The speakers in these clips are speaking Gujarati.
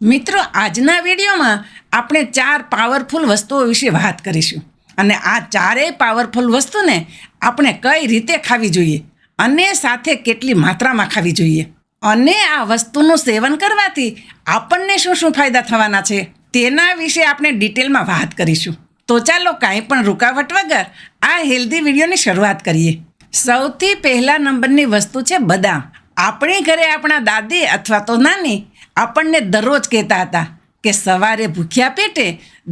મિત્રો, આજના વિડીયોમાં આપણે ચાર પાવરફુલ વસ્તુઓ વિશે વાત કરીશું. અને આ ચારેય પાવરફુલ વસ્તુને આપણે કઈ રીતે ખાવી જોઈએ? અને સાથે કેટલી માત્રામાં ખાવી જોઈએ? અને આ વસ્તુનું સેવન કરવાથી આપણને શું શું ફાયદા થવાના છે? તેના વિશે આપણે ડિટેલમાં વાત કરીશું. તો ચાલો કાંઈ પણ રૂકાવટ વગર આ હેલ્ધી વિડીયોની શરૂઆત કરીએ. સૌથી પહેલા નંબરની વસ્તુ છે બદામ. આપણી ઘરે આપણા દાદી અથવા તો નાની આપણને દરરોજ કહેતા હતા કે સવારે ભૂખ્યા પેટે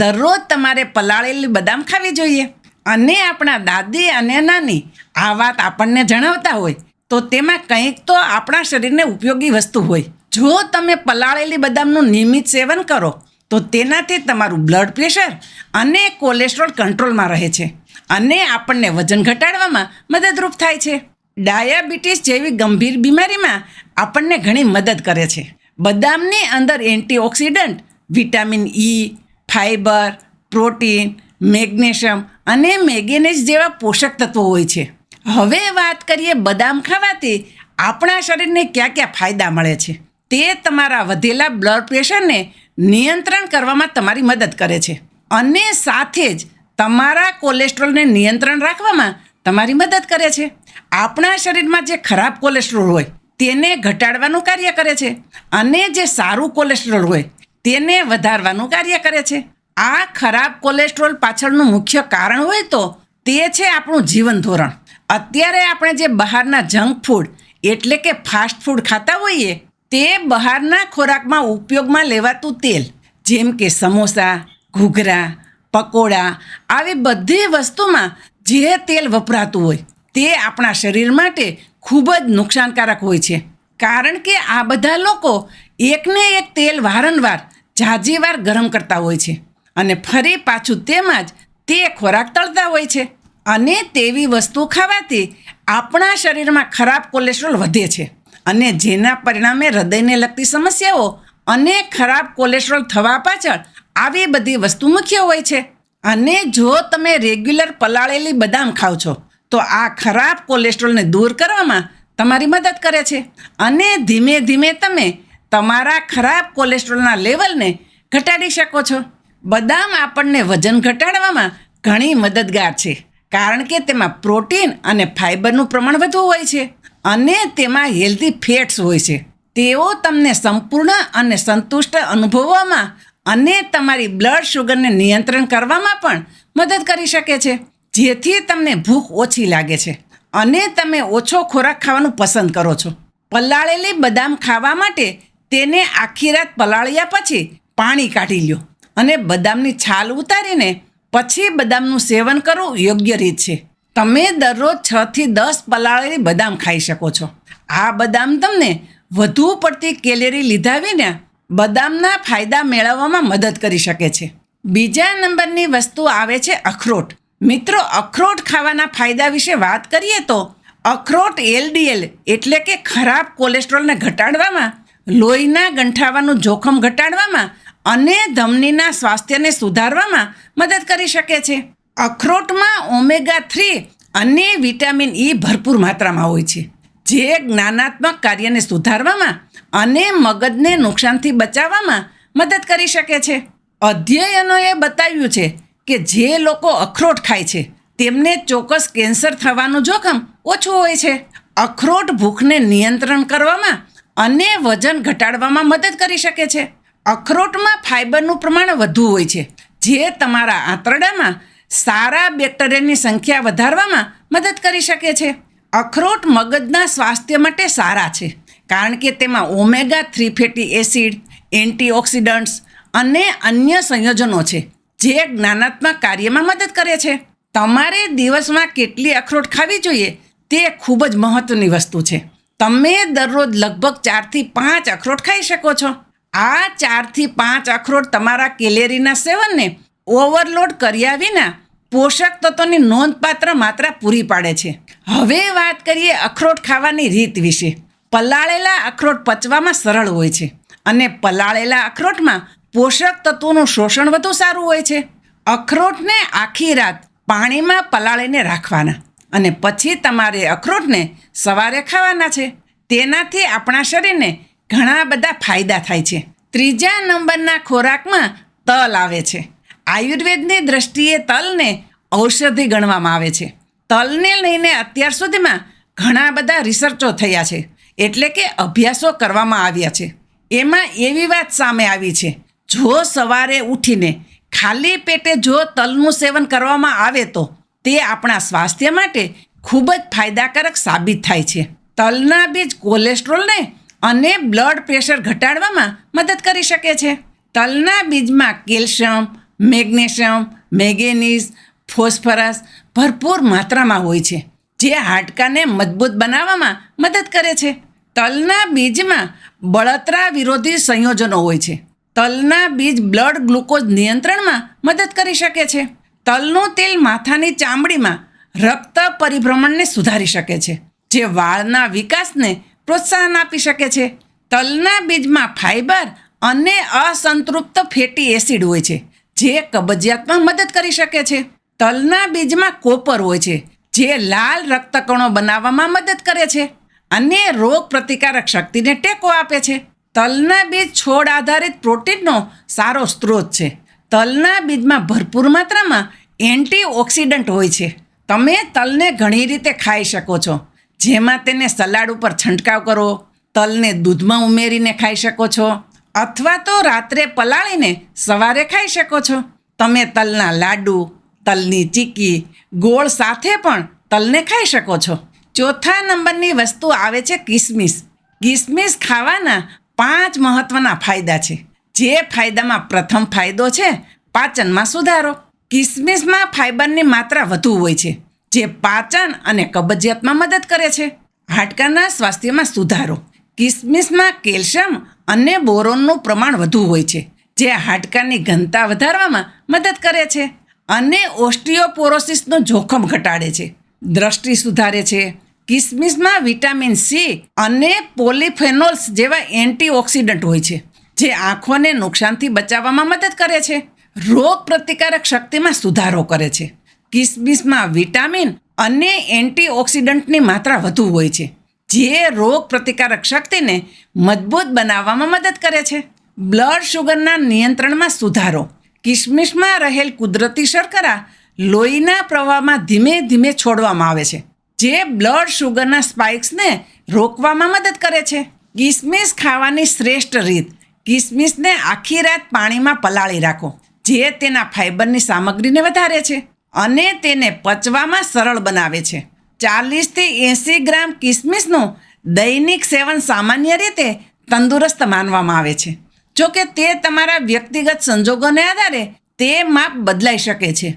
દરરોજ તમારે પલાળેલી બદામ ખાવી જોઈએ. અને આપણા દાદી અને નાની આ વાત આપણને જણાવતા હોય તો તેમાં કંઈક તો આપણા શરીરને ઉપયોગી વસ્તુ હોય. જો તમે પલાળેલી બદામનું નિયમિત સેવન કરો, તો તેનાથી તમારું બ્લડ પ્રેશર અને કોલેસ્ટ્રોલ કંટ્રોલમાં રહે છે અને આપણને વજન ઘટાડવામાં મદદરૂપ થાય છે. ડાયાબિટીસ જેવી ગંભીર બીમારીમાં આપણને ઘણી મદદ કરે છે. બદામની અંદર antioxidant, vitamin E fibre protein, magnesium અને મેગ્નેશ જેવા પોષક તત્વો હોય છે. હવે વાત કરીએ બદામ ખાવાથી, આપણા શરીરને ક્યાં ક્યાં ફાયદા મળે છે? તે તમારા વધેલા બ્લડ પ્રેશરને નિયંત્રણ કરવામાં તમારી મદદ કરે છે. અને સાથે જ તમારા કોલેસ્ટ્રોલને નિયંત્રણ રાખવામાં તમારી મદદ કરે છે. આપણા શરીરમાં જે ખરાબ કોલેસ્ટ્રોલ હોય તેને ઘટાડવાનું કાર્ય કરે છે. અને જે સારું કોલેસ્ટ્રોલ હોય, તેને વધારવાનું કાર્ય કરે છે. આ ખરાબ કોલેસ્ટ્રોલ પાછળનું મુખ્ય કારણ હોય તો તે છે આપણું જીવન ધોરણ. અત્યારે આપણે જે બહારના જંક ફૂડ, એટલે કે ફાસ્ટ ફૂડ ખાતા હોઈએ, તે બહારના ખોરાકમાં ઉપયોગમાં લેવાતું તેલ, જેમ કે સમોસા, ઘૂઘરા, પકોડા, આવી બધી વસ્તુમાં જે તેલ વપરાતું હોય તે આપણા શરીર માટે ખૂબ જ નુકસાનકારક હોય છે. કારણ કે આ બધા લોકો એકને એક તેલ વારંવાર ઝાઝી ગરમ કરતા હોય છે અને ફરી પાછું તેમાં જ તે ખોરાક તળતા હોય છે અને તેવી વસ્તુ ખાવાથી આપણા શરીરમાં ખરાબ કોલેસ્ટ્રોલ વધે છે અને જેના પરિણામે હૃદયને લગતી સમસ્યાઓ અને ખરાબ કોલેસ્ટ્રોલ થવા પાછળ આવી બધી વસ્તુ મુખ્ય હોય છે. અને જો તમે રેગ્યુલર પલાળેલી બદામ ખાવ છો તો આ ખરાબ કોલેસ્ટ્રોલને દૂર કરવામાં તમારી મદદ કરે છે. અને ધીમે ધીમે તમે તમારા ખરાબ કોલેસ્ટ્રોલના લેવલને ઘટાડી શકો છો. બદામ આપણને વજન ઘટાડવામાં ઘણી મદદગાર છે. કારણ કે તેમાં પ્રોટીન અને ફાઇબરનું પ્રમાણ વધુ હોય છે. અને તેમાં હેલ્ધી ફેટ્સ હોય છે. તેઓ તમને સંપૂર્ણ અને સંતુષ્ટ અનુભવવામાં અને તમારી બ્લડ શુગરને નિયંત્રણ કરવામાં પણ મદદ કરી શકે છે. જેથી તમને ભૂખ ઓછી લાગે છે અને તમે ઓછો ખોરાક ખાવાનું પસંદ કરો છો. પલાળેલી બદામ ખાવા માટે તેને આખી રાત પલાળ્યા પછી પાણી કાઢી લ્યો અને બદામની છાલ ઉતારીને પછી બદામનું સેવન કરવું યોગ્ય રીત છે. તમે દરરોજ છ થી દસ પલાળેલી બદામ ખાઈ શકો છો. આ બદામ તમને વધુ પડતી કેલેરી લીધા વિના બદામના ફાયદા મેળવવામાં મદદ કરી શકે છે. બીજા નંબરની વસ્તુ આવે છે અખરોટ. મિત્રો, અખરોટ ખાવાના ફાયદા વિશે વાત કરીએ તો અખરોટ એલડીએલ એટલે કે ખરાબ કોલેસ્ટ્રોલને ઘટાડવામાં, લોહીના ગંઠાવાનું જોખમ ઘટાડવામાં અને ધમનીના સ્વાસ્થ્યને સુધારવામાં મદદ કરી શકે છે. અખરોટમાં ઓમેગા થ્રી અને વિટામિન ઈ ભરપૂર માત્રામાં હોય છે, જે જ્ઞાનાત્મક કાર્યને સુધારવામાં અને મગજને નુકસાનથી બચાવવામાં મદદ કરી શકે છે. અધ્યયનોએ બતાવ્યું છે કે જે લોકો અખરોટ ખાય છે, તેમને ચોક્કસ કેન્સર થવાનું જોખમ ઓછું હોય છે. અખરોટ ભૂખને નિયંત્રણ કરવામાં અને વજન ઘટાડવામાં મદદ કરી શકે છે. અખરોટમાં ફાઇબરનું પ્રમાણ વધુ હોય છે, જે તમારા આંતરડામાં સારા બેક્ટેરિયાની સંખ્યા વધારવામાં મદદ કરી શકે છે. અખરોટ મગજના સ્વાસ્થ્ય માટે સારા છે, કારણ કે તેમાં omega three fatty acid, antioxidants અને અન્ય સંયોજનો છે. જે જ્ઞાનાત્મક કાર્યમાં મદદ કરે છે. તમારે દિવસમાં કેટલી અખરોટ ખાવી જોઈએ તે ખૂબ જ મહત્વની વસ્તુ છે. તમે દરરોજ લગભગ ચારથી પાંચ અખરોટ ખાઈ શકો છો. આ ચારથી પાંચ અખરોટ તમારા કેલેરીના સેવનને ઓવરલોડ કર્યા વિના પોષક તત્વોની નોંધપાત્ર માત્રા પૂરી પાડે છે. હવે વાત કરીએ અખરોટ ખાવાની રીત વિશે. પલાળેલા અખરોટ પચવામાં સરળ હોય છે અને પલાળેલા અખરોટમાં પોષક તત્વોનું શોષણ વધુ સારું હોય છે. અખરોટને આખી રાત પાણીમાં પલાળીને રાખવાના અને પછી તમારે અખરોટને સવારે ખાવાના છે. તેનાથી આપણા શરીરને ઘણા બધા ફાયદા થાય છે. ત્રીજા નંબરના ખોરાકમાં તલ આવે છે. આયુર્વેદની દ્રષ્ટિએ તલને ઔષધિ ગણવામાં આવે છે. તલને લઈને અત્યાર સુધીમાં ઘણા બધા રિસર્ચો થયા છે. એટલે કે અભ્યાસો કરવામાં આવ્યા છે. એમાં એવી વાત સામે આવી છે જો સવારે ઉઠીને ખાલી પેટે જો તલનું સેવન કરવામાં આવે તો તે આપણા સ્વાસ્થ્ય માટે ખૂબ જ ફાયદાકારક સાબિત થાય છે. તલના બીજ કોલેસ્ટ્રોલને અને બ્લડ પ્રેશર ઘટાડવામાં મદદ કરી શકે છે. તલના બીજમાં કેલ્શિયમ, મેગ્નેશિયમ, મેગેનીઝ, ફોસ્ફરસ ભરપૂર માત્રામાં હોય છે, જે હાડકાને મજબૂત બનાવવામાં મદદ કરે છે. તલના બીજમાં બળતરા વિરોધી સંયોજનો હોય છે. તલના બીજ બ્લડ ગ્લુકોઝ નિયંત્રણમાં મદદ કરી શકે છે. તલનું તેલ માથાની ચામડીમાં રક્ત પરિભ્રમણને સુધારી શકે છે, જે વાળના વિકાસને પ્રોત્સાહન આપી શકે છે. તલના બીજમાં ફાઇબર અને અસંતૃપ્ત ફેટી એસિડ હોય છે, જે કબજિયાતમાં મદદ કરી શકે છે. તલના બીજમાં કોપર હોય છે, જે લાલ રક્તકણો બનાવવામાં મદદ કરે છે અને રોગ પ્રતિકારક શક્તિને ટેકો આપે છે. તલના બીજ છોડ આધારિત પ્રોટીનનો સારો સ્ત્રોત છે. તલના બીજમાં ભરપૂર માત્રામાં એન્ટીઓક્સિડન્ટ હોય છે. તમે તલને ઘણી રીતે ખાઈ શકો છો. જેમાં તેને સલાડ ઉપર છંટકાવ કરો, તલને દૂધમાં ઉમેરીને ખાઈ શકો છો, અથવા તો રાત્રે પલાળીને સવારે ખાઈ શકો છો. તમે તલના લાડુ, તલની ચીક્કી ગોળ સાથે પણ તલને ખાઈ શકો છો. ચોથા નંબરની વસ્તુ આવે છે કિસમિસ. કિસમિસ ખાવાના પાંચ મહત્વના ફાયદા છે. જે ફાયદામાં પ્રથમ ફાયદો છે, પાચનમાં સુધારો. કિસમિસમાં ફાઇબરની માત્રા વધુ હોય છે, જે પાચન અને કબજિયાતમાં મદદ કરે છે. હાડકાના સ્વાસ્થ્યમાં સુધારો. કિસમિસમાં કેલ્શિયમ અને બોરોનનું પ્રમાણ વધુ હોય છે, જે હાડકાની ઘનતા વધારવામાં મદદ કરે છે. અને ઓસ્ટિયોપોરોસિસનું જોખમ ઘટાડે છે. દ્રષ્ટિ સુધારે છે કિસમિસમાં વિટામિન સી અને પોલિફેનોલ્સ જેવા એન્ટીઓક્સિડન્ટ હોય છે, જે આંખોને નુકસાનથી બચાવવામાં મદદ કરે છે. રોગ પ્રતિકારક શક્તિમાં સુધારો કરે છે. કિસમિસમાં વિટામિન અને એન્ટીઓક્સિડન્ટની માત્રા વધુ હોય છે, જે રોગ પ્રતિકારક શક્તિને મજબૂત બનાવવામાં મદદ કરે છે. બ્લડ શુગરના નિયંત્રણમાં સુધારો. કિસમિસમાં રહેલ કુદરતી શર્કરા લોહીના પ્રવાહમાં ધીમે ધીમે છોડવામાં આવે છે. જે બ્લડ શુગરના સ્પાઇક્સને રોકવામાં મદદ કરે છે. કિસમિસ ખાવાની શ્રેષ્ઠ રીત. કિસમિસને આખી રાત પાણીમાં પલાળી રાખો. જે તેના ફાઇબરની સામગ્રીને વધારે છે અને તેને પચવામાં સરળ બનાવે છે. ચાલીસથી એંસી ગ્રામ કિસમિસનું દૈનિક સેવન સામાન્ય રીતે તંદુરસ્ત માનવામાં આવે છે. જો કે તે તમારા વ્યક્તિગત સંજોગોને આધારે તે માપ બદલાઈ શકે છે.